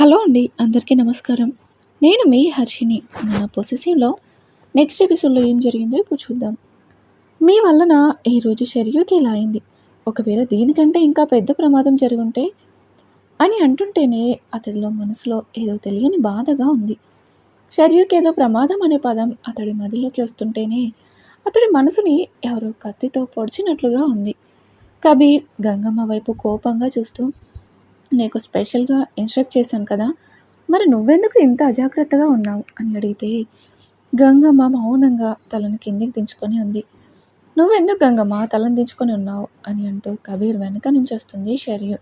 Hello అండి అందరికీ నమస్కారం. నేను మీ హర్షిని మన పొసెసివ్లో నెక్స్ట్ ఎపిసోడ్లో ఏం జరిగిందో ఇప్పుడు చూద్దాం. మీ వలన ఈరోజు షెర్యూకి ఇలా అయింది. ఒకవేళ దీనికంటే ఇంకా పెద్ద ప్రమాదం జరుగుంటే అని అంటుంటేనే అతడిలో మనసులో ఏదో తెలియని బాధగా ఉంది. షెర్యూకి ఏదో ప్రమాదం అనే పదం అతడి మదిలోకి వస్తుంటేనే అతడి మనసుని ఎవరో కత్తితో పొడిచినట్లుగా ఉంది. కబీర్ గంగమ్మ వైపు కోపంగా చూస్తూ నీకు స్పెషల్గా ఇన్స్ట్రక్ట్ చేశాను కదా మరి నువ్వెందుకు ఇంత అజాగ్రత్తగా ఉన్నావు? అని అడిగితే గంగమ్మ మౌనంగా తలను కిందికి దించుకొని ఉంది. నువ్వెందుకు గంగమ్మ తలను దించుకొని ఉన్నావు? అని అంటూ కబీర్ వెనక నుంచి వస్తుంది షరియు.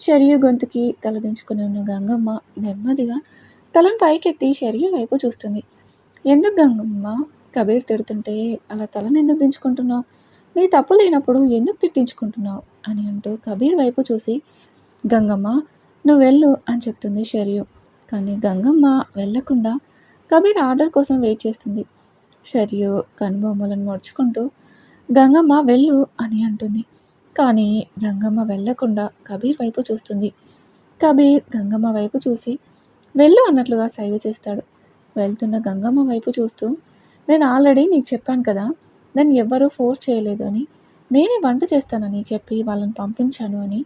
షరియు గొంతుకి తల దించుకొని ఉన్న గంగమ్మ నెమ్మదిగా తలను పైకెత్తి షరియు వైపు చూస్తుంది. ఎందుకు గంగమ్మ? కబీర్ తిడుతుంటే అలా తలను ఎందుకు దించుకుంటున్నావు? నీ తప్పు లేనప్పుడు ఎందుకు తిట్టించుకుంటున్నావు? అని అంటూ కబీర్ వైపు చూసి గంగమ్మ నువ్వు వెళ్ళు అని చెప్తుంది షరియు. కానీ గంగమ్మ వెళ్ళకుండా కబీర్ ఆర్డర్ కోసం వెయిట్ చేస్తుంది. షరియు కనుబొమ్మలను ముడుచుకుంటూ గంగమ్మ వెళ్ళు అని అంటుంది. కానీ గంగమ్మ వెళ్ళకుండా కబీర్ వైపు చూస్తుంది. కబీర్ గంగమ్మ వైపు చూసి వెళ్ళు అన్నట్లుగా సైగ చేస్తాడు. వెళ్తున్న గంగమ్మ వైపు చూస్తూ నేను ఆల్రెడీ నీకు చెప్పాను కదా దాన్ని ఎవ్వరూ ఫోర్స్ చేయలేదు అని నేనే వంట చేస్తానని చెప్పి వాళ్ళని పంపించాను అని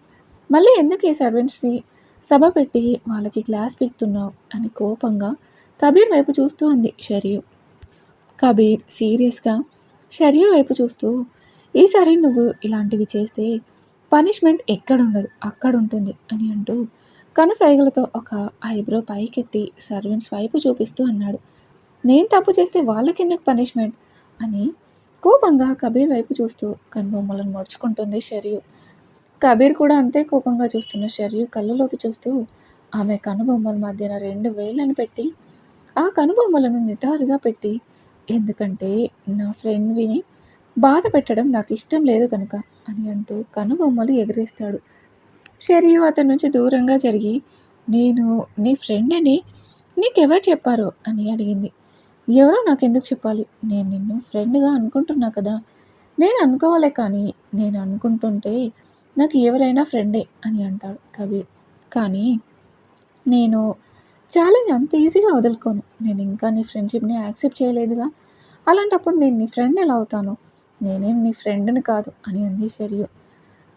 మళ్ళీ ఎందుకు ఈ సర్వెంట్స్ని సభ పెట్టి వాళ్ళకి క్లాస్ పీక్తున్నావు? అని కోపంగా కబీర్ వైపు చూస్తూ అంది షరియు. కబీర్ సీరియస్గా షరియు వైపు చూస్తూ ఈసారి నువ్వు ఇలాంటివి చేస్తే పనిష్మెంట్ ఎక్కడుండదు అక్కడ ఉంటుంది అని అంటూ కనుసైగలతో ఒక ఐబ్రో పైకెత్తి సర్వెంట్స్ వైపు చూపిస్తూ అన్నాడు. నేను తప్పు చేస్తే వాళ్ళకెందుకు పనిష్మెంట్? అని కోపంగా కబీర్ వైపు చూస్తూ కనుబొమ్మలను ముడుచుకుంటుంది షరియు. కబీర్ కూడా అంతే కోపంగా చూస్తున్న షర్యు కళ్ళలోకి చూస్తూ ఆమె కనుబొమ్మల మధ్యన రెండు వేళ్ళని పెట్టి ఆ కనుబొమ్మలను నిటారుగా పెట్టి ఎందుకంటే నా ఫ్రెండ్ విని బాధ పెట్టడం నాకు ఇష్టం లేదు కనుక అని అంటూ కనుబొమ్మలు ఎగరేస్తాడు. షరియు అతని నుంచి దూరంగా జరిగి నేను నీ ఫ్రెండ్ అని నీకెవరు చెప్పారు? అని అడిగింది. ఎవరో నాకెందుకు చెప్పాలి? నేను నిన్ను ఫ్రెండ్గా అనుకుంటున్నా కదా. నేను అనుకోవాలే కానీ నేను అనుకుంటుంటే నాకు ఎవరైనా ఫ్రెండే అని అంటాడు కబీర్. కానీ నేను ఛాలెంజ్ అంత ఈజీగా వదులుకోను. నేను ఇంకా నీ ఫ్రెండ్షిప్ని యాక్సెప్ట్ చేయలేదుగా. అలాంటప్పుడు నేను నీ ఫ్రెండ్ ఎలా అవుతాను? నేనేం నీ ఫ్రెండ్ని కాదు అని అంది షరియు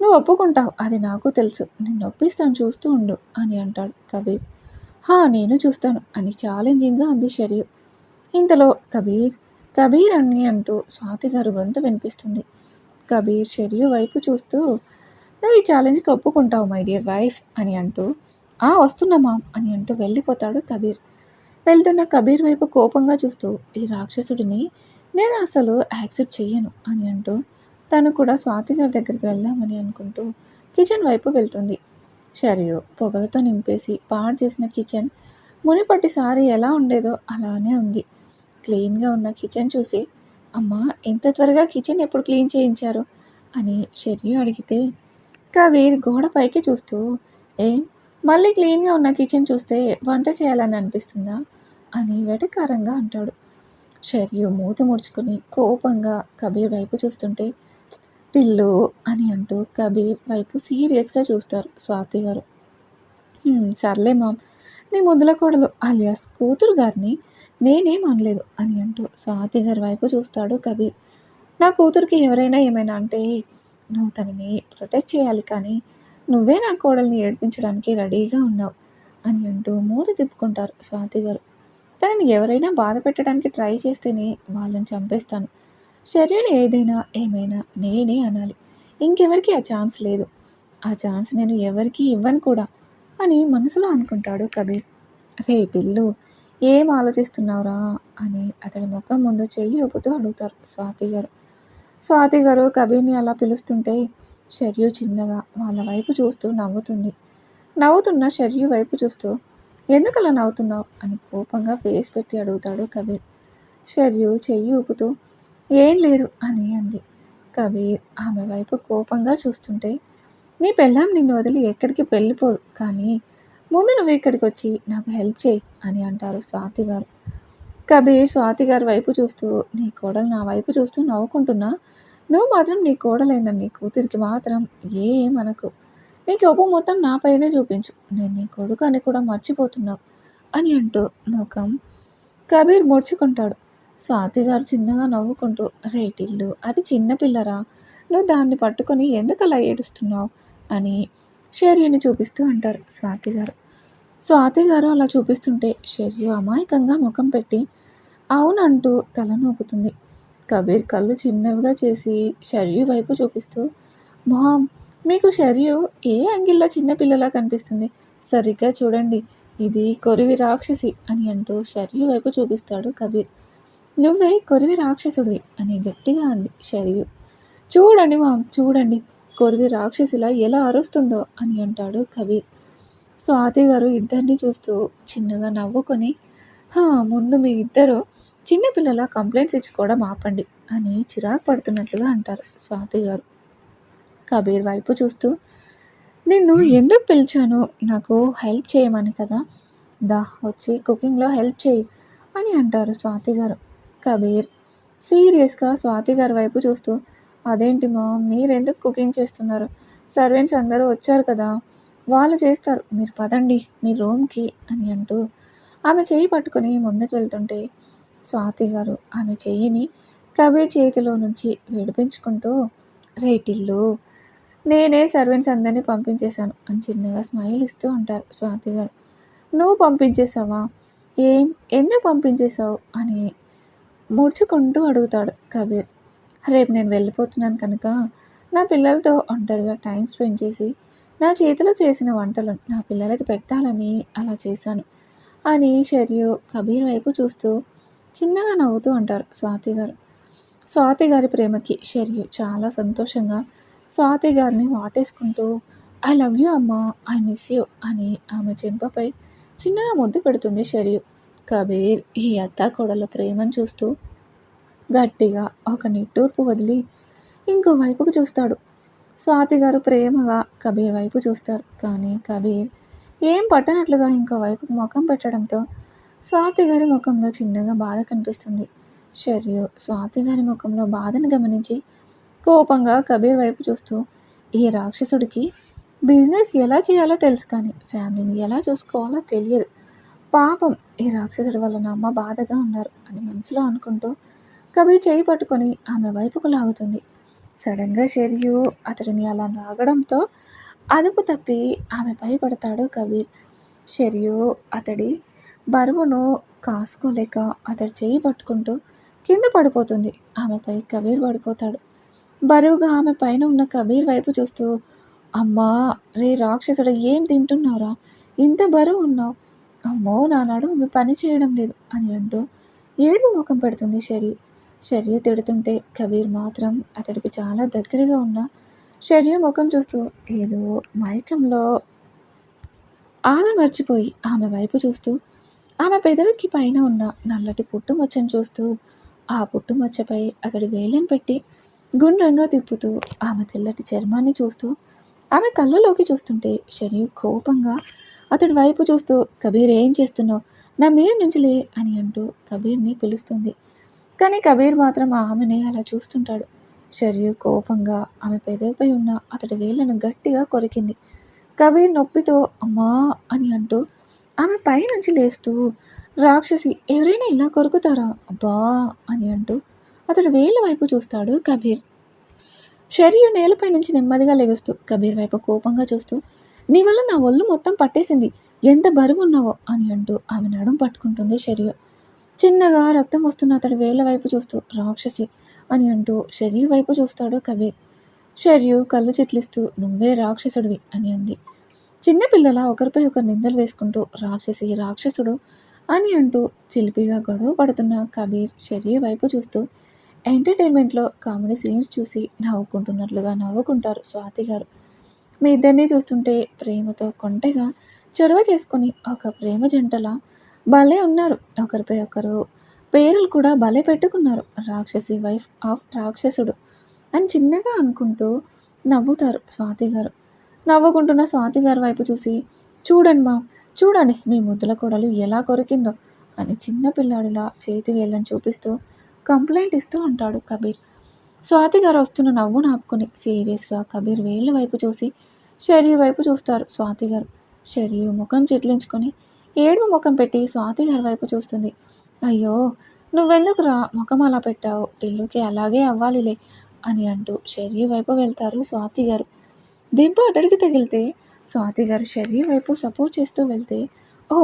నువ్వు ఒప్పుకుంటావు అది నాకు తెలుసు. నేను ఒప్పిస్తాను చూస్తూ ఉండు అని అంటాడు కబీర్. హా నేను చూస్తాను అని ఛాలెంజింగ్గా అంది షరియు ఇంతలో కబీర్ కబీర్ అని అంటూ స్వాతి గారు గొంతు వినిపిస్తుంది. కబీర్ షరియు వైపు చూస్తూ నువ్వు ఈ ఛాలెంజ్కి ఒప్పుకుంటావు మై డియర్ వైఫ్ అని అంటూ ఆ వస్తున్నా మామ్ అని అంటూ వెళ్ళిపోతాడు కబీర్. వెళ్తున్న కబీర్ వైపు కోపంగా చూస్తూ ఈ రాక్షసుడిని నేను అసలు యాక్సెప్ట్ చెయ్యను అని అంటూ తను కూడా స్వాతి గారి దగ్గరికి వెళ్దామని అనుకుంటూ కిచెన్ వైపు వెళ్తుంది. షరియు పొగలతో నింపేసి పాడు చేసిన కిచెన్ మునిపటిసారి ఎలా ఉండేదో అలానే ఉంది. క్లీన్గా ఉన్న కిచెన్ చూసి అమ్మ ఇంత త్వరగా కిచెన్ ఎప్పుడు క్లీన్ చేయించారు? అని షరియు అడిగితే కబీర్ గోడ పైకి చూస్తూ ఏం? మళ్ళీ క్లీన్గా ఉన్న కిచెన్ చూస్తే వంట చేయాలని అనిపిస్తుందా? అని వెటకారంగా అంటాడు. షర్యు మూత ముడుచుకుని కోపంగా కబీర్ వైపు చూస్తుంటే టిల్లు అని అంటూ కబీర్ వైపు సీరియస్గా చూస్తారు స్వాతి గారు. సర్లే మామ్ నీ ముద్దుల కోడలు అలియాస్ కూతురు గారిని నేనేం అనలేదు అని అంటూ స్వాతి గారి వైపు చూస్తాడు కబీర్. నా కూతురికి ఎవరైనా ఏమైనా అంటే నువ్వు తనని ప్రొటెక్ట్ చేయాలి కానీ నువ్వే నా కోడల్ని ఏడిపించడానికి రెడీగా ఉన్నావు అని అంటూ మూత తిప్పుకుంటారు స్వాతి గారు. తనని ఎవరైనా బాధ పెట్టడానికి ట్రై చేస్తేనే వాళ్ళని చంపేస్తాను. శరీరం ఏదైనా ఏమైనా నేనే అనాలి. ఇంకెవరికి ఆ ఛాన్స్ లేదు. ఆ ఛాన్స్ నేను ఎవరికి ఇవ్వను కూడా అని మనసులో అనుకుంటాడు కబీర్. రే టిల్లు ఏం ఆలోచిస్తున్నావురా అని అతడి ముఖం ముందు చెయ్యి ఒప్పుతూ అడుగుతారు స్వాతి గారు. స్వాతి గారు కబీర్ని అలా పిలుస్తుంటే షర్యు చిన్నగా వాళ్ళ వైపు చూస్తూ నవ్వుతుంది. నవ్వుతున్న షర్యు వైపు చూస్తూ ఎందుకు అలా నవ్వుతున్నావు? అని కోపంగా ఫేస్ పెట్టి అడుగుతాడు కబీర్. షర్యు చెయ్యి ఊపుతూ ఏం లేదు అని అంది. కబీర్ ఆమె వైపు కోపంగా చూస్తుంటే నీ పెళ్ళాం నిన్ను వదిలి ఎక్కడికి వెళ్ళిపోదు కానీ ముందు నువ్వు ఇక్కడికి వచ్చి నాకు హెల్ప్ చేయి అని అంటారు స్వాతి గారు. కబీర్ స్వాతి గారి వైపు చూస్తూ నీ కోడలు నా వైపు చూస్తూ నవ్వుకుంటున్నా? నువ్వు మాత్రం నీ కోడలైన? నీ కూతురికి మాత్రం ఏ మనకు నీ కోపం మొత్తం నాపైనే చూపించు. నేను నీ కొడుకు అని కూడా మర్చిపోతున్నావు అని అంటూ ముఖం కబీర్ ముడుచుకుంటాడు. స్వాతి గారు చిన్నగా నవ్వుకుంటూ రేటిల్లు అది చిన్న పిల్లరా. నువ్వు దాన్ని పట్టుకొని ఎందుకు అలా ఏడుస్తున్నావు? అని షేర్యుని చూపిస్తూ అంటారు స్వాతి గారు. స్వాతి గారు అలా చూపిస్తుంటే షెర్యు అమాయకంగా ముఖం పెట్టి అవునంటూ తల నూపుతుంది. కబీర్ కళ్ళు చిన్నవిగా చేసి షర్యు వైపు చూపిస్తూ మొహం మీకు షర్యు ఏ యాంగిల్లో చిన్నపిల్లలా కనిపిస్తుంది? సరిగ్గా చూడండి ఇది కొరివి రాక్షసి అని అంటూ షర్యు వైపు చూపిస్తాడు కబీర్. నువ్వే కొరివి రాక్షసుడివి అని గట్టిగా అంది షర్యు చూడండి మామ్ చూడండి కొరివి రాక్షసిలా ఎలా అరుస్తుందో అని అంటాడు కబీర్. స్వాతి గారు ఇద్దరిని చూస్తూ చిన్నగా నవ్వుకొని ముందు మీ ఇద్దరు చిన్నపిల్లల కంప్లైంట్స్ ఇచ్చుకోవడం ఆపండి అని చిరాకు పడుతున్నట్లుగా అంటారు స్వాతి గారు. కబీర్ వైపు చూస్తూ నిన్ను ఎందుకు పిలిచాను? నాకు హెల్ప్ చేయమని కదా. దా వచ్చి కుకింగ్లో హెల్ప్ చేయి అని అంటారు స్వాతి గారు. కబీర్ సీరియస్గా స్వాతి గారి వైపు చూస్తూ అదేంటి మా మీరెందుకు కుకింగ్ చేస్తున్నారు? సర్వెంట్స్ అందరూ వచ్చారు కదా. వాళ్ళు చేస్తారు. మీరు పదండి మీ రూమ్కి అని అంటూ ఆమె చేయి పట్టుకుని ముందుకు వెళ్తుంటే స్వాతి గారు ఆమె చెయ్యిని కబీర్ చేతిలో నుంచి విడిపించుకుంటూ రేటిల్లు నేనే సర్వెంట్స్ అందరినీ పంపించేశాను అని చిన్నగా స్మైల్ ఇస్తూ ఉంటారు స్వాతి గారు. నువ్వు పంపించేసావా ఏం? ఎందుకు పంపించేశావు? అని ముడుచుకుంటూ అడుగుతాడు కబీర్. రేపు నేను వెళ్ళిపోతున్నాను కనుక నా పిల్లలతో ఒంటరిగా టైం స్పెండ్ చేసి నా చేతిలో చేసిన వంటలు నా పిల్లలకి పెట్టాలని అలా చేశాను. అని షర్యు కబీర్ వైపు చూస్తూ చిన్నగా నవ్వుతూ అంటారు స్వాతి గారు. స్వాతి గారి ప్రేమకి షర్యు చాలా సంతోషంగా స్వాతి గారిని వాటేసుకుంటూ ఐ లవ్ యూ అమ్మా ఐ మిస్ యూ అని ఆమె చెంపపై చిన్నగా ముద్దు పెడుతుంది షర్యు. కబీర్ ఈ అత్త కోడల ప్రేమను చూస్తూ గట్టిగా ఒక నిట్టూర్పు వదిలి ఇంకో వైపుకు చూస్తాడు. స్వాతి గారు ప్రేమగా కబీర్ వైపు చూస్తారు. కానీ కబీర్ ఏం పట్టనట్లుగా ఇంకో వైపు ముఖం పెట్టడంతో స్వాతి గారి ముఖంలో చిన్నగా బాధ కనిపిస్తుంది. షర్యు స్వాతి గారి ముఖంలో బాధను గమనించి కోపంగా కబీర్ వైపు చూస్తూ ఈ రాక్షసుడికి బిజినెస్ ఎలా చేయాలో తెలుసు కానీ ఫ్యామిలీని ఎలా చూసుకోవాలో తెలియదు. పాపం ఈ రాక్షసుడి వల్ల నా అమ్మ బాధగా ఉన్నారు అని మనసులో అనుకుంటూ కబీర్ చేయి పట్టుకొని ఆమె వైపుకు లాగుతుంది. సడన్గా షెరియు అతడిని అలా లాగడంతో అదుపు తప్పి ఆమె పడతాడు కబీర్. షెరియు అతడి బరువును కాసుకోలేక అతడు చేయి పట్టుకుంటూ కింద పడిపోతుంది. ఆమెపై కబీర్ పడిపోతాడు. బరువుగా ఆమె పైన ఉన్న కబీర్ వైపు చూస్తూ అమ్మా రే రాక్షసుడు ఏం తింటున్నావురా? ఇంత బరువు ఉన్నావు. అమ్మో నానాడు నడుము పని చేయడం లేదు అని అంటూ ఏడు ముఖం పెడుతుంది షెరియు. షర్యు తిడుతుంటే కబీర్ మాత్రం అతడికి చాలా దగ్గరగా ఉన్న షర్యు ముఖం చూస్తూ ఏదో మైకంలో ఆద మర్చిపోయి ఆమె వైపు చూస్తూ ఆమె పెదవికి పైన ఉన్న నల్లటి పుట్టుమచ్చను చూస్తూ ఆ పుట్టుమచ్చపై అతడి వేలిని పెట్టి గుండ్రంగా తిప్పుతూ ఆమె తెల్లటి చర్మాన్ని చూస్తూ ఆమె కళ్ళలోకి చూస్తుంటే షర్యు కోపంగా అతడి వైపు చూస్తూ కబీర్ ఏం చేస్తున్నావు? నా మీద నుంచి లే అని అంటూ కబీర్ని పిలుస్తుంది. కానీ కబీర్ మాత్రం ఆమెని అలా చూస్తుంటాడు. షర్యు కోపంగా ఆమె పెదవిపై ఉన్న అతడి వేళ్ళను గట్టిగా కొరికింది. కబీర్ నొప్పితో అమ్మా అని అంటూ ఆమె పైనుంచి లేస్తూ రాక్షసి ఎవరైనా ఇలా కొరుకుతారా? అబ్బా అని అంటూ అతడు వేళ్ళ వైపు చూస్తాడు కబీర్. షర్యు నేలపై నుంచి నెమ్మదిగా లెగుస్తూ కబీర్ వైపు కోపంగా చూస్తూ నీ వల్ల నా ఒళ్ళు మొత్తం పట్టేసింది. ఎంత బరువు ఉన్నావో అని అంటూ ఆమె నడుం పట్టుకుంటుంది షర్యు చిన్నగా రక్తం వస్తున్న అతడి వేళ్ళ వైపు చూస్తూ రాక్షసి అని అంటూ షర్యు వైపు చూస్తాడు కబీర్. షర్యు కళ్ళు చిట్లిస్తూ నువ్వే రాక్షసుడివి అని అంది. చిన్నపిల్లల ఒకరిపై ఒకరు నిందలు వేసుకుంటూ రాక్షసి రాక్షసుడు అని అంటూ చిలిపిగా గొడవ పడుతున్న కబీర్ షర్యు వైపు చూస్తూ ఎంటర్టైన్మెంట్లో కామెడీ సీన్స్ చూసి నవ్వుకుంటున్నట్లుగా నవ్వుకుంటారు స్వాతి గారు. మీ ఇద్దరిని చూస్తుంటే ప్రేమతో కొంటెగా చొరవ చేసుకుని ఒక ప్రేమ జంటలా భలే ఉన్నారు. ఒకరిపై ఒకరు పేర్లు కూడా భలే పెట్టుకున్నారు. రాక్షసి వైఫ్ ఆఫ్ రాక్షసుడు అని చిన్నగా అనుకుంటూ నవ్వుతారు స్వాతి గారు. నవ్వుకుంటున్న స్వాతి గారి వైపు చూసి చూడండి మా చూడండి మీ ముద్దుల కొడలు ఎలా కొరికిందో అని చిన్న పిల్లాడిలా చేతి వేళ్ళని చూపిస్తూ కంప్లైంట్ ఇస్తూ అంటాడు కబీర్. స్వాతి గారు వస్తున్న నవ్వు నాపుకొని సీరియస్గా కబీర్ వేళ్ళ వైపు చూసి షరియు వైపు చూస్తారు స్వాతి గారు. షరియు ముఖం చిట్లించుకొని ఏడుపు ముఖం పెట్టి స్వాతి గారి వైపు చూస్తుంది. అయ్యో నువ్వెందుకురా ముఖం అలా పెట్టావు? టిల్లుకి అలాగే అవ్వాలిలే అని అంటూ షరియు వైపు వెళ్తారు స్వాతి గారు. దెబ్బ అతడికి తగిలితే స్వాతి గారు షరియు వైపు సపోర్ట్ చేస్తూ వెళ్తే ఓ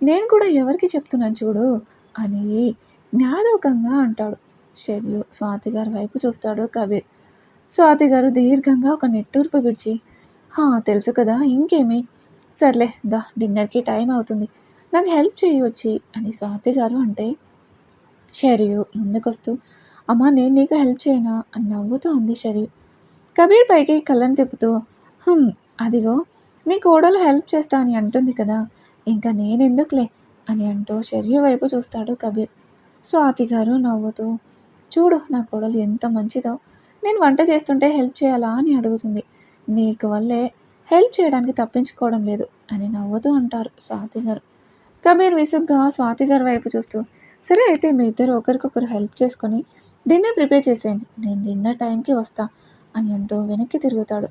నేను కూడా ఎవరికి చెప్తున్నాను చూడు అని జ్ఞాదోకంగా అంటాడు. షెర్యు స్వాతి గారి వైపు చూస్తాడు కబీర్. స్వాతి గారు దీర్ఘంగా ఒక నెట్టూర్పు విడిచి హా తెలుసు కదా ఇంకేమి? సర్లే దా డిన్నర్కి టైం అవుతుంది. నాకు హెల్ప్ చేయొచ్చి అని స్వాతి గారు అంటే షరియు ముందుకొస్తూ అమ్మా నేను నీకు హెల్ప్ చేయనా? అని నవ్వుతూ ఉంది షరియు. కబీర్ పైకి కళ్ళని తిప్పుతూ హం అదిగో నీ కోడలు హెల్ప్ చేస్తా అని అంటుంది కదా ఇంకా నేనెందుకులే? అని అంటూ షరియు వైపు చూస్తాడు కబీర్. స్వాతి గారు నవ్వుతూ చూడు నా కోడలు ఎంత మంచిదో. నేను వంట చేస్తుంటే హెల్ప్ చేయాలా? అని అడుగుతుంది. నీకు వల్లే హెల్ప్ చేయడానికి తప్పించుకోవడం లేదు అని నవ్వుతూ అంటారు స్వాతి గారు. కబీర్ విసుగ్గా స్వాతి గారి వైపు చూస్తూ సరే అయితే మీ ఇద్దరు ఒకరికొకరు హెల్ప్ చేసుకొని డిన్నర్ ప్రిపేర్ చేసేయండి నేను డిన్నర్ టైంకి వస్తా అని అంటూ వెనక్కి తిరుగుతాడు.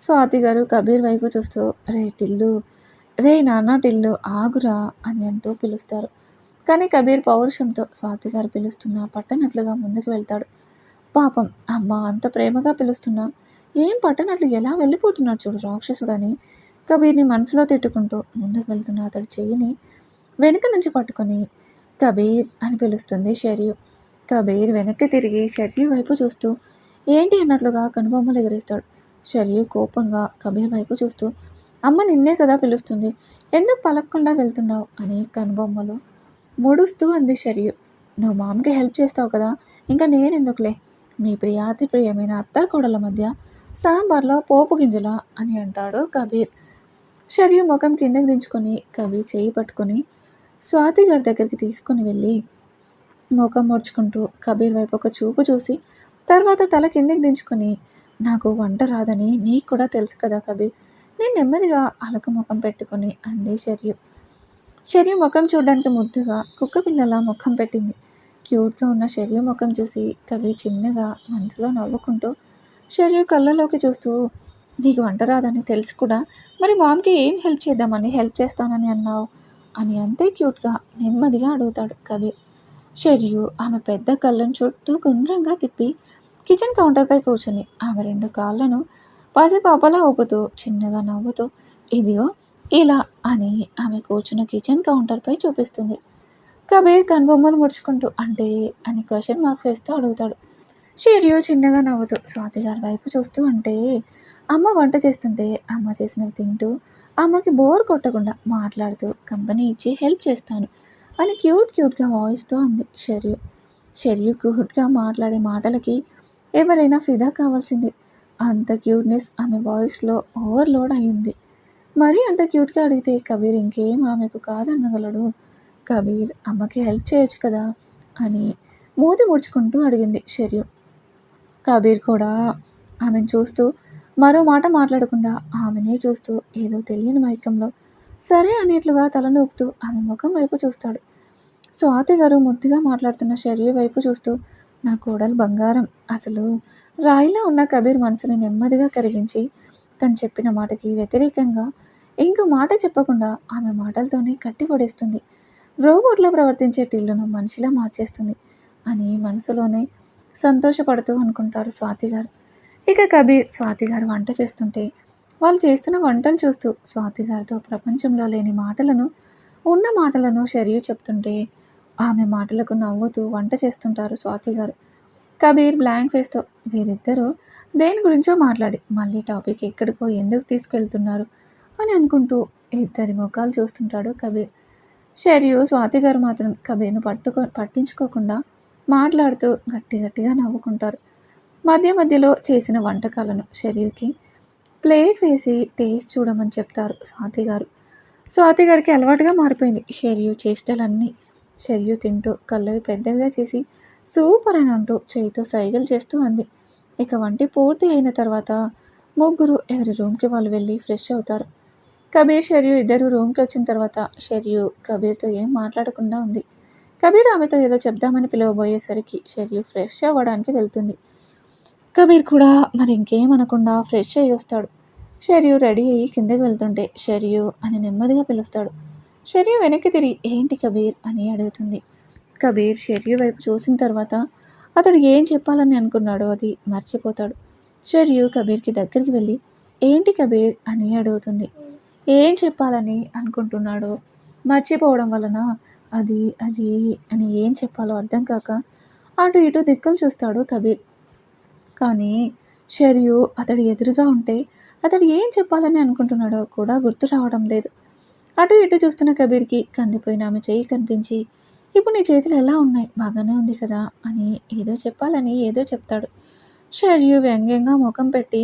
స్వాతి గారు కబీర్ వైపు చూస్తూ రే టిల్లు రే నాన్న టిల్లు ఆగురా అని అంటూ పిలుస్తారు. కానీ కబీర్ పౌరుషంతో స్వాతి గారు పిలుస్తున్నా పట్టనట్లుగా ముందుకు వెళ్తాడు. పాపం అమ్మ అంత ప్రేమగా పిలుస్తున్నా ఏం పట్టనట్లు ఎలా వెళ్ళిపోతున్నాడు చూడు రాక్షసుడని. కబీర్ని మనసులో తిట్టుకుంటూ ముందుకు వెళ్తున్న అతడి చెయ్యిని వెనుక నుంచి పట్టుకొని కబీర్ అని పిలుస్తుంది షర్యు. కబీర్ వెనక్కి తిరిగి షర్యు వైపు చూస్తూ ఏంటి అన్నట్లుగా కనుబొమ్మలు ఎగరేస్తాడు? షర్యు కోపంగా కబీర్ వైపు చూస్తూ అమ్మ నిన్నే కదా పిలుస్తుంది. ఎందుకు పలకకుండా వెళ్తున్నావు? అని కనుబొమ్మలు ముడుస్తూ అంది షర్యు. నువ్వు మామకి హెల్ప్ చేస్తావు కదా. ఇంకా నేనెందుకులే? మీ ప్రియాతి ప్రియమైన అత్త కోడల మధ్య సాంబార్లో పోపు గింజల అని అంటాడు కబీర్. షరియు ముఖం కిందకి దించుకొని కబీర్ చేయి పట్టుకొని స్వాతి గారి దగ్గరికి తీసుకొని వెళ్ళి ముఖం ముడుచుకుంటూ కబీర్ వైపు ఒక చూపు చూసి తర్వాత తల కిందకి దించుకొని నాకు వంట రాదని నీకు కూడా తెలుసు కదా కబీర్ నేను నెమ్మదిగా అలక ముఖం పెట్టుకొని అంది షరియు. షరియు ముఖం చూడడానికి ముద్దుగా కుక్క పిల్లలా ముఖం పెట్టింది. క్యూట్గా ఉన్న షరియు ముఖం చూసి కబీర్ చిన్నగా మనసులో నవ్వుకుంటూ షర్యూ కళ్ళలోకి చూస్తూ నీకు వంట రాదని తెలుసు కూడా మరి మామ్కి ఏం హెల్ప్ చేద్దామని హెల్ప్ చేస్తానని అన్నావు? అని అంతే క్యూట్గా నెమ్మదిగా అడుగుతాడు కబీర్ షర్యు ఆమె పెద్ద కళ్ళను చుట్టూ గుండ్రంగా తిప్పి కిచెన్ కౌంటర్పై కూర్చుని ఆమె రెండు కాళ్ళను పసిపాపలా ఊపుతూ చిన్నగా నవ్వుతూ ఇదిగో ఇలా అని ఆమె కూర్చున్న కిచెన్ కౌంటర్పై చూపిస్తుంది. కబీర్ కనుబొమ్మలు ముడుచుకుంటూ అంటే అని క్వశ్చన్ మార్క్ వేస్తూ అడుగుతాడు. షేరియు చిన్నగా నవ్వుతూ స్వాతి గారి వైపు చూస్తూ అంటే అమ్మ వంట చేస్తుంటే అమ్మ చేసినవి తింటూ అమ్మకి బోర్ కొట్టకుండా మాట్లాడుతూ కంపెనీ ఇచ్చి హెల్ప్ చేస్తాను అని క్యూట్ క్యూట్గా వాయిస్తో అంది షెరియు. షెరియు క్యూట్గా మాట్లాడే మాటలకి ఎవరైనా ఫిదా కావాల్సింది. అంత క్యూట్నెస్ ఆమె వాయిస్లో ఓవర్లోడ్ అయింది మరీ అంత క్యూట్గా అడిగితే కబీర్ ఇంకేం ఆమెకు కాదనగలడు. కబీర్ అమ్మకి హెల్ప్ చేయొచ్చు కదా అని మూతి ముడుచుకుంటూ అడిగింది షెరియు. కబీర్ కూడా ఆమెను చూస్తూ మరో మాట మాట్లాడకుండా ఆమెనే చూస్తూ ఏదో తెలియని మైకంలో సరే అనేట్లుగా తలనూపుతూ ఆమె ముఖం వైపు చూస్తాడు. స్వాతి గారు ముద్దుగా మాట్లాడుతున్న షరియు వైపు చూస్తూ నా కోడలు బంగారం. అసలు రాయిలో ఉన్న కబీర్ మనసుని నెమ్మదిగా కరిగించి తను చెప్పిన మాటకి వ్యతిరేకంగా ఇంకో మాట చెప్పకుండా ఆమె మాటలతోనే కట్టి పొడేస్తుంది. రోబోట్లా ప్రవర్తించే టిల్లును మనిషిలా మార్చేస్తుంది అని మనసులోనే సంతోషపడుతూ అనుకుంటారు స్వాతి గారు. ఇక కబీర్ స్వాతి గారు వంట చేస్తుంటే వాళ్ళు చేస్తున్న వంటలు చూస్తూ స్వాతి గారితో ప్రపంచంలో లేని మాటలను ఉన్న మాటలను షరియు చెప్తుంటే ఆమె మాటలకు నవ్వుతూ వంట చేస్తుంటారు స్వాతి గారు. కబీర్ బ్లాంక్ ఫేస్తో వీరిద్దరూ దేని గురించో మాట్లాడి మళ్ళీ టాపిక్ ఎక్కడికో ఎందుకు తీసుకెళ్తున్నారు అని అనుకుంటూ ఇద్దరి ముఖాలు చూస్తుంటాడు కబీర్. షరియు స్వాతి గారు మాత్రం కబీర్ను పట్టుకో పట్టించుకోకుండా మాట్లాడుతూ గట్టి గట్టిగా నవ్వుకుంటారు. మధ్య మధ్యలో చేసిన వంటకాలను షరియుకి ప్లేట్ వేసి టేస్ట్ చూడమని చెప్తారు స్వాతి గారు. స్వాతి గారికి అలవాటుగా మారిపోయింది షెరియు చేష్టలన్నీ. షెరియు తింటూ కళ్ళవి పెద్దగా చేసి సూపర్ అని అంటూ చేయితో సైగలు చేస్తూ అంది. ఇక వంటి పూర్తి అయిన తర్వాత ముగ్గురు ఎవరి రూమ్కి వాళ్ళు వెళ్ళి ఫ్రెష్ అవుతారు. కబీర్ షెరియు ఇద్దరు రూమ్కి వచ్చిన తర్వాత షెరియు కబీర్తో ఏం మాట్లాడకుండా ఉంది. కబీర్ ఆమెతో ఏదో చెప్దామని పిలవబోయేసరికి షరియు ఫ్రెష్ అవ్వడానికి వెళ్తుంది. కబీర్ కూడా మరి ఇంకేం అనకుండా ఫ్రెష్ అయ్యి వస్తాడు. షరియు రెడీ అయ్యి కిందకి వెళ్తుంటే షరియు అని నెమ్మదిగా పిలుస్తాడు. షరియు వెనక్కి తిరిగి ఏంటి కబీర్? అని అడుగుతుంది. కబీర్ షరియు వైపు చూసిన తర్వాత అతడు ఏం చెప్పాలని అనుకున్నాడో అది మర్చిపోతాడు. షరియు కబీర్కి దగ్గరికి వెళ్ళి ఏంటి కబీర్? అని అడుగుతుంది. ఏం చెప్పాలని అనుకుంటున్నాడో మర్చిపోవడం వలన అది అది అని ఏం చెప్పాలో అర్థం కాక అటు ఇటు దిక్కులు చూస్తాడు కబీర్. కానీ షరియు అతడి ఎదురుగా ఉంటే అతడు ఏం చెప్పాలని అనుకుంటున్నాడో కూడా గుర్తు రావడం లేదు. అటు ఇటు చూస్తున్న కబీర్కి కందిపోయిన ఆమె చేయి కనిపించి ఇప్పుడు నీ చేతులు ఎలా ఉన్నాయి? బాగానే ఉంది కదా? అని ఏదో చెప్పాలని ఏదో చెప్తాడు. షర్యు వ్యంగ్యంగా ముఖం పెట్టి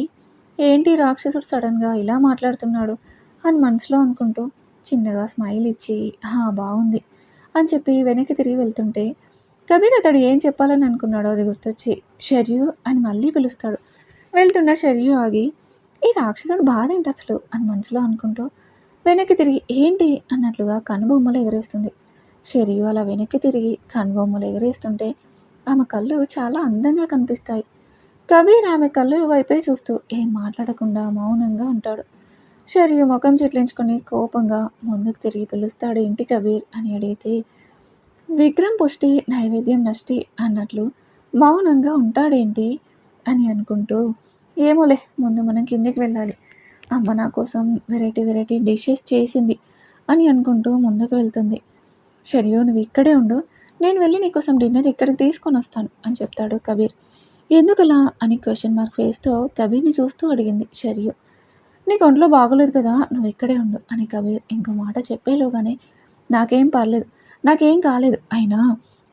ఏంటి రాక్షసుడు సడన్గా ఇలా మాట్లాడుతున్నాడు? అని మనసులో అనుకుంటూ చిన్నగా స్మైల్ ఇచ్చి బాగుంది. అని చెప్పి వెనక్కి తిరిగి వెళ్తుంటే కబీర్ అతడు ఏం చెప్పాలని అనుకున్నాడో అది గుర్తొచ్చి షర్యు అని మళ్ళీ పిలుస్తాడు. వెళ్తున్న షర్యు ఆగి ఈ రాక్షసుడు బాధ ఏంటి అసలు? అని మనసులో అనుకుంటూ వెనక్కి తిరిగి ఏంటి? అన్నట్లుగా కనుబొమ్మలు ఎగరేస్తుంది. షర్యు అలా వెనక్కి తిరిగి కనుబొమ్మలు ఎగరేస్తుంటే ఆమె కళ్ళు చాలా అందంగా కనిపిస్తాయి. కబీర్ ఆమె కళ్ళు వైపే చూస్తూ ఏం మాట్లాడకుండా మౌనంగా ఉంటాడు. షరియు ముఖం చిట్లించుకొని కోపంగా ముందుకు తిరిగి పిలుస్తాడు ఇంటి కబీర్ అని అడిగితే విక్రమ్ పుష్టి నైవేద్యం నష్టి అన్నట్లు మౌనంగా ఉంటాడేంటి? అని అనుకుంటూ ఏమోలే ముందు మనం కిందికి వెళ్ళాలి. అమ్మ నా కోసం వెరైటీ వెరైటీ డిషెస్ చేసింది అని అనుకుంటూ ముందుకు వెళ్తుంది. షరియో నువ్వు ఇక్కడే ఉండు. నేను వెళ్ళి నీకోసం డిన్నర్ ఇక్కడికి తీసుకొని వస్తాను అని చెప్తాడు కబీర్. ఎందుకలా? అని క్వశ్చన్ మార్క్ ఫేస్తో కబీర్ని చూస్తూ అడిగింది షరియో. నీకు ఒంట్లో బాగోలేదు కదా నువ్వు ఇక్కడే ఉండు అని కబీర్ ఇంకో మాట చెప్పేలోగానే నాకేం పర్లేదు నాకేం కాలేదు. అయినా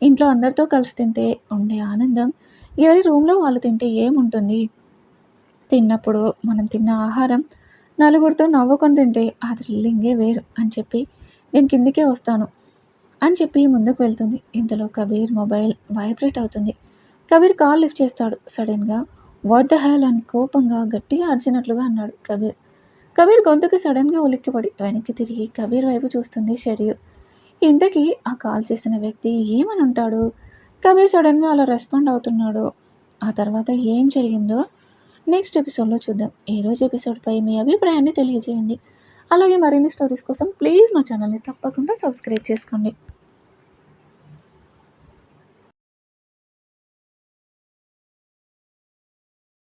ఇంట్లో అందరితో కలిసి తింటే ఉండే ఆనందం ఎవరి రూమ్లో వాళ్ళు తింటే ఏముంటుంది? తిన్నప్పుడు మనం తిన్న ఆహారం నలుగురితో నవ్వుకొని తింటే ఆ థ్రిల్లింగే వేరు అని చెప్పి నేను కిందికే వస్తాను అని చెప్పి ముందుకు వెళ్తుంది. ఇంతలో కబీర్ మొబైల్ వైబ్రేట్ అవుతుంది. కబీర్ కాల్ లిఫ్ట్ చేస్తాడు. సడన్గా వాట్ ద హెల్? అని కోపంగా గట్టిగా అరిచినట్లుగా అన్నాడు కబీర్. కబీర్ గొంతుకి సడన్గా ఉలిక్కిపడి వెనక్కి తిరిగి కబీర్ వైపు చూస్తుంది షరియు ఇంతకీ ఆ కాల్ చేసిన వ్యక్తి ఏమని ఉంటాడు? కబీర్ సడన్గా అలా రెస్పాండ్ అవుతున్నాడు. ఆ తర్వాత ఏం జరిగిందో నెక్స్ట్ ఎపిసోడ్లో చూద్దాం. ఈ రోజు ఎపిసోడ్పై మీ అభిప్రాయాన్ని తెలియజేయండి. అలాగే మరిన్ని స్టోరీస్ కోసం ప్లీజ్ మా ఛానల్ని తప్పకుండా సబ్స్క్రైబ్ చేసుకోండి.